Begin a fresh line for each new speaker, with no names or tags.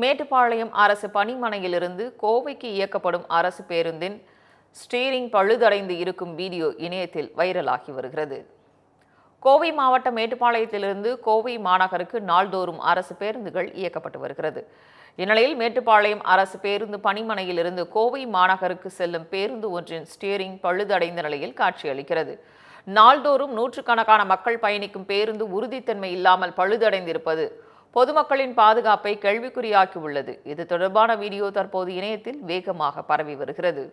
மேட்டுப்பாளையம் அரசு பணிமனையிலிருந்து கோவைக்கு இயக்கப்படும் அரசு பேருந்தின் ஸ்டீரிங் பழுதடைந்து இருக்கும் வீடியோ இணையத்தில் வைரலாகி வருகிறது. கோவை மாவட்டம் மேட்டுப்பாளையத்திலிருந்து கோவை மாநகருக்கு நாள்தோறும் அரசு பேருந்துகள் இயக்கப்பட்டு வருகிறது. இந்நிலையில் மேட்டுப்பாளையம் அரசு பேருந்து பணிமனையிலிருந்து கோவை மாநகருக்கு செல்லும் பேருந்து ஒன்றின் ஸ்டியரிங் பழுதடைந்த நிலையில் காட்சியளிக்கிறது. நாள்தோறும் நூற்றுக்கணக்கான மக்கள் பயணிக்கும் பேருந்து உறுதித்தன்மை இல்லாமல் பழுதடைந்திருப்பது பொதுமக்களின் பாதுகாப்பை கேள்விக்குறியாக்கியுள்ளது. இது தொடர்பான வீடியோ தற்போது இணையத்தில் வேகமாக பரவி வருகிறது.